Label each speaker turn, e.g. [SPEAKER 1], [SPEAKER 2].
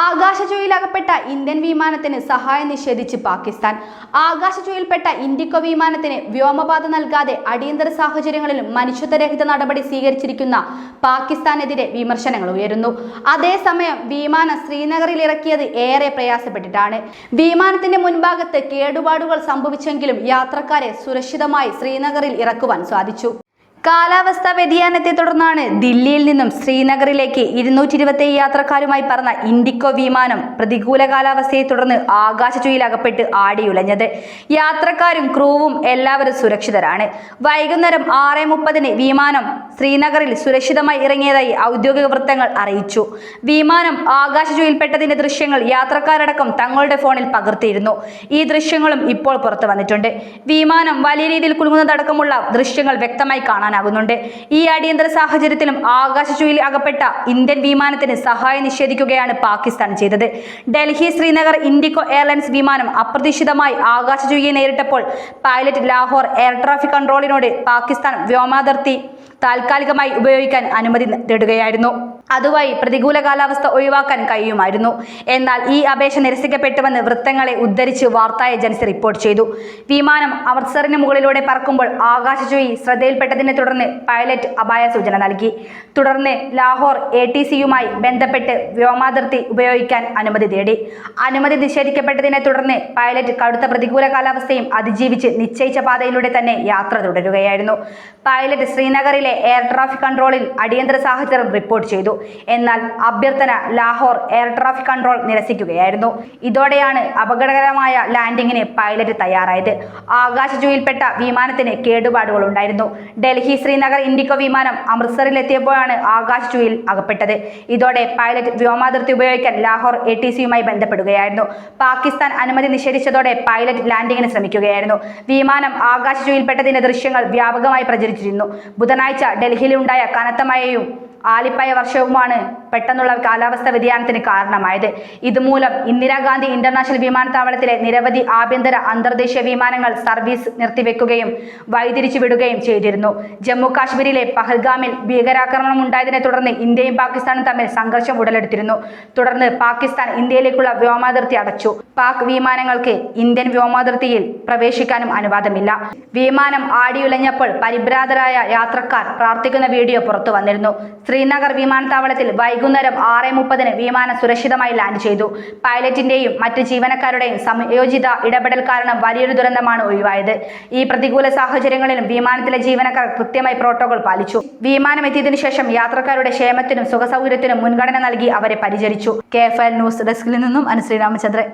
[SPEAKER 1] ആകാശചുഴലിലകപ്പെട്ട Indian വിമാനത്തിന് സഹായം നിഷേധിച്ച് പാകിസ്ഥാൻ. ആകാശചുഴലിൽപ്പെട്ട ഇൻഡിക്കോ വിമാനത്തിന് വ്യോമപാത നൽകാതെ അടിയന്തര സാഹചര്യങ്ങളിൽ മനുഷ്യത്വരഹിത നടപടി സ്വീകരിച്ചിരിക്കുന്ന പാകിസ്ഥാനെതിരെ വിമർശനങ്ങൾ ഉയരുന്നു. അതേസമയം വിമാനം ശ്രീനഗറിൽ ഇറക്കിയത് ഏറെ പ്രയാസപ്പെട്ടിട്ടാണ്. വിമാനത്തിന്റെ മുൻഭാഗത്ത് കേടുപാടുകൾ സംഭവിച്ചെങ്കിലും യാത്രക്കാരെ സുരക്ഷിതമായി ശ്രീനഗറിൽ ഇറക്കുവാൻ സാധിച്ചു. കാലാവസ്ഥാ വ്യതിയാനത്തെ തുടർന്നാണ് ദില്ലിയിൽ നിന്നും ശ്രീനഗറിലേക്ക് ഇരുന്നൂറ്റി ഇരുപത്തി യാത്രക്കാരുമായി പറന്ന ഇൻഡിക്കോ വിമാനം പ്രതികൂല കാലാവസ്ഥയെ തുടർന്ന് ആകാശചുയിൽ അകപ്പെട്ട് ആടിയുലഞ്ഞത്. യാത്രക്കാരും ക്രൂവും എല്ലാവരും സുരക്ഷിതരാണ്. വൈകുന്നേരം ആറ് മുപ്പതിന് വിമാനം ശ്രീനഗറിൽ സുരക്ഷിതമായി ഇറങ്ങിയതായി ഔദ്യോഗിക വൃത്തങ്ങൾ അറിയിച്ചു. വിമാനം ആകാശചുയിൽപ്പെട്ടതിന്റെ ദൃശ്യങ്ങൾ യാത്രക്കാരടക്കം തങ്ങളുടെ ഫോണിൽ പകർത്തിയിരുന്നു. ഈ ദൃശ്യങ്ങളും ഇപ്പോൾ പുറത്തു വന്നിട്ടുണ്ട് വിമാനം വലിയ രീതിയിൽ കുലുങ്ങുന്നതടക്കമുള്ള ദൃശ്യങ്ങൾ വ്യക്തമായി കാണാനാകുന്നുണ്ട്. ഈ അടിയന്തര സാഹചര്യത്തിലും ആകാശചുയിൽ അകപ്പെട്ട ഇന്ത്യൻ വിമാനത്തിന് സഹായം നിഷേധിക്കുകയാണ് പാകിസ്ഥാൻ ചെയ്തത്. ഡൽഹി ശ്രീനഗർ ഇൻഡിക്കോ എയർലൈൻസ് വിമാനം അപ്രതീക്ഷിതമായി ആകാശചുഴിയെ നേരിട്ടപ്പോൾ പൈലറ്റ് ലാഹോർ എയർ ട്രാഫിക് കൺട്രോളിനോട് പാകിസ്ഥാൻ വ്യോമാതിർത്തി താൽക്കാലികമായി ഉപയോഗിക്കാൻ അനുമതി തേടുകയായിരുന്നു. അതുവഴി പ്രതികൂല കാലാവസ്ഥ ഒഴിവാക്കാൻ കഴിയുമായിരുന്നു. എന്നാൽ ഈ അപേക്ഷ നിരസിക്കപ്പെട്ടുവെന്ന് വൃത്തങ്ങളെ ഉദ്ധരിച്ച് വാർത്താ ഏജൻസി റിപ്പോർട്ട് ചെയ്തു. വിമാനം അമൃത്സറിന് മുകളിലൂടെ പറക്കുമ്പോൾ ആകാശചുഴി ശ്രദ്ധയിൽപ്പെട്ടതിനെ തുടർന്ന് പൈലറ്റ് അപായ സൂചന നൽകി. തുടർന്ന് ലാഹോർ എ ടി സിയുമായി ബന്ധപ്പെട്ട് വ്യോമാതിർത്തി ഉപയോഗിക്കാൻ അനുമതി തേടി. അനുമതി നിഷേധിക്കപ്പെട്ടതിനെ തുടർന്ന് പൈലറ്റ് കടുത്ത പ്രതികൂല കാലാവസ്ഥയും അതിജീവിച്ച് നിശ്ചയിച്ച പാതയിലൂടെ തന്നെ യാത്ര തുടരുകയായിരുന്നു. പൈലറ്റ് ശ്രീനഗറിലെ എയർ ട്രാഫിക് കൺട്രോളിൽ അടിയന്തര സാഹചര്യം റിപ്പോർട്ട് ചെയ്തു. എന്നാൽ അഭ്യർത്ഥന ലാഹോർ എയർ ട്രാഫിക് കൺട്രോൾ നിരസിക്കുകയായിരുന്നു. ഇതോടെയാണ് അപകടകരമായ ലാൻഡിങ്ങിന് പൈലറ്റ് തയ്യാറായത്. ആകാശജുയിൽപ്പെട്ട വിമാനത്തിന് കേടുപാടുകൾ ഉണ്ടായിരുന്നു. ഡൽഹി ശ്രീനഗർ ഇൻഡിക്കോ വിമാനം അമൃത്സറിലെത്തിയപ്പോഴാണ് ആകാശജുയിൽ അകപ്പെട്ടത്. ഇതോടെ പൈലറ്റ് വ്യോമാതിർത്തി ഉപയോഗിക്കാൻ ലാഹോർ എ ടി സിയുമായി ബന്ധപ്പെടുകയായിരുന്നു. പാകിസ്ഥാൻ അനുമതി നിഷേധിച്ചതോടെ പൈലറ്റ് ലാൻഡിങ്ങിന് ശ്രമിക്കുകയായിരുന്നു. വിമാനം ആകാശജുയിൽപ്പെട്ടതിന്റെ ദൃശ്യങ്ങൾ വ്യാപകമായി പ്രചരിച്ചിരുന്നു. ബുധനാഴ്ച ഡൽഹിയിലുണ്ടായ കനത്ത മഴയും ആലിപ്പായ വർഷവുമാണ് പെട്ടെന്നുള്ള കാലാവസ്ഥ വ്യതിയാനത്തിന് കാരണമായത്. ഇതുമൂലം ഇന്ദിരാഗാന്ധി ഇന്റർനാഷണൽ വിമാനത്താവളത്തിലെ നിരവധി ആഭ്യന്തര അന്തർദേശീയ വിമാനങ്ങൾ സർവീസ് നിർത്തിവെക്കുകയും വഴിതിരിച്ചു വിടുകയും ചെയ്തിരുന്നു. ജമ്മു കാശ്മീരിലെ പഹൽഗാമിൽ ഭീകരാക്രമണം ഉണ്ടായതിനെ തുടർന്ന് ഇന്ത്യയും പാകിസ്ഥാനും തമ്മിൽ സംഘർഷം ഉടലെടുത്തിരുന്നു. തുടർന്ന് പാകിസ്ഥാൻ ഇന്ത്യയിലേക്കുള്ള വ്യോമാതിർത്തി അടച്ചു. പാക് വിമാനങ്ങൾക്ക് ഇന്ത്യൻ വ്യോമാതിർത്തിയിൽ പ്രവേശിക്കാനും അനുവാദമില്ല. വിമാനം ആടിയുലഞ്ഞപ്പോൾ പരിഭ്രാന്തരായ യാത്രക്കാർ പ്രാർത്ഥിക്കുന്ന വീഡിയോ പുറത്തു വന്നിരുന്നു. ശ്രീനഗർ വിമാനത്താവളത്തിൽ വൈകുന്നേരം ആറ് മുപ്പതിന് വിമാനം സുരക്ഷിതമായി ലാൻഡ് ചെയ്തു. പൈലറ്റിന്റെയും മറ്റ് ജീവനക്കാരുടെയും സംയോജിത ഇടപെടൽ കാരണം വലിയൊരു ദുരന്തമാണ് ഒഴിവായത്. ഈ പ്രതികൂല സാഹചര്യങ്ങളിലും വിമാനത്തിലെ ജീവനക്കാർ കൃത്യമായി പ്രോട്ടോകോൾ പാലിച്ചു. വിമാനം എത്തിയതിനു ശേഷം യാത്രക്കാരുടെ ക്ഷേമത്തിനും സുഖസൗകര്യത്തിനും മുൻഗണന നൽകി അവരെ പരിചരിച്ചു. കെ എഫ് എൽ ന്യൂസ് ഡെസ്കിൽ നിന്നും അനുശ്രീ രാമചന്ദ്രൻ.